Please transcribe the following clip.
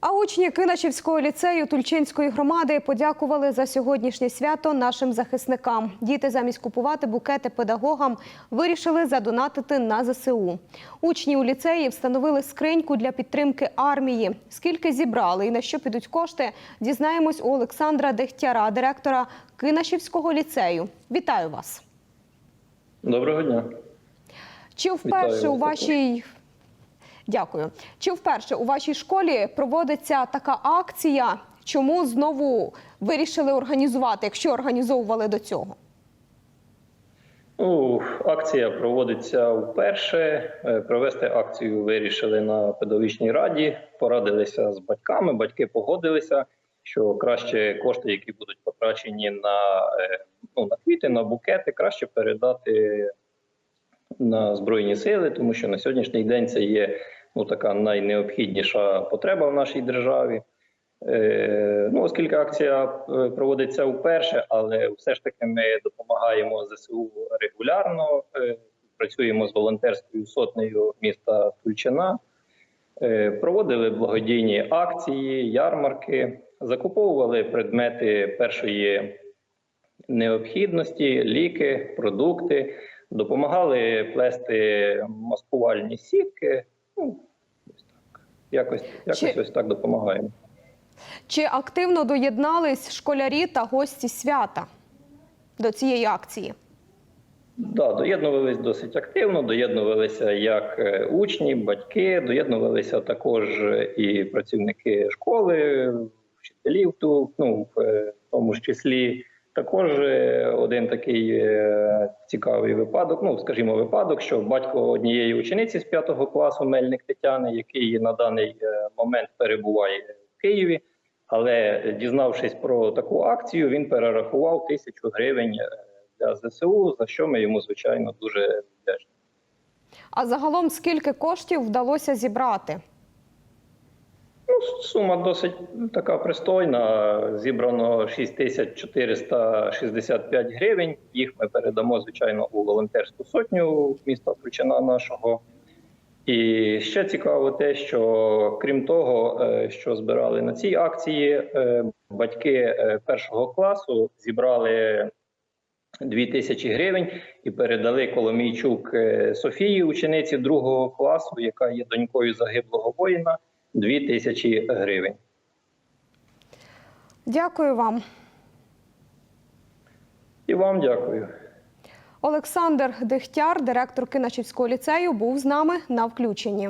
А учні Киначівського ліцею Тульчинської громади подякували за сьогоднішнє свято нашим захисникам. Діти замість купувати букети педагогам вирішили задонатити на ЗСУ. Учні у ліцеї встановили скриньку для підтримки армії. Скільки зібрали і на що підуть кошти, дізнаємось у Олександра Дехтяра, директора Кинашівського ліцею. Вітаю вас! Доброго дня. Чи вперше Вітаю у вашій дякую? Чи вперше у вашій школі проводиться така акція? Чому знову вирішили організувати, якщо організовували до цього? Ну, акція проводиться вперше. Е, Провести акцію вирішили на педагогічній раді, порадилися з батьками. Батьки погодилися, що краще кошти, які будуть потрачені на, е, ну, на квіти, на букети, краще передати на збройні сили, тому що на сьогоднішній день це є ну, така найнеобхідніша потреба в нашій державі. Е, Ну, оскільки акція е, проводиться вперше, але все ж таки ми допомагаємо ЗСУ регулярно. е, Працюємо з волонтерською сотнею міста Тульчина, проводили благодійні акції, ярмарки, закуповували предмети першої необхідності, ліки, продукти, допомагали плести маскувальні сітки. Ну, ось так. Якось, якось Чи- ось так допомагаємо. Чи активно доєднались школярі та гості свята до цієї акції? Да, доєднувалися досить активно, доєднувалися як е, учні, батьки, доєднувалися також е, і працівники школи, вчителів ну, в е, тому ж числі. Також е, один такий е, цікавий випадок, ну скажімо, випадок, що батько однієї учениці з 5 класу Мельник Тетяни, який на даний е, момент перебуває в Києві, але дізнавшись про таку акцію, він перерахував тисячу гривень для ЗСУ, за що ми йому звичайно дуже вдячні. А загалом скільки коштів вдалося зібрати? Ну, сума досить така пристойна. Зібрано 6465 гривень. Їх ми передамо, звичайно, у волонтерську сотню міста Тульчина нашого. І ще цікаво те, що крім того, е, що збирали на цій акції, е, батьки е, першого класу зібрали 2000 гривень і передали Коломійчук Софії, учениці другого класу, яка є донькою загиблого воїна, 2000 гривень. Дякую вам. І вам дякую. Олександр Дехтяр, директор Киначівського ліцею, був з нами на включенні.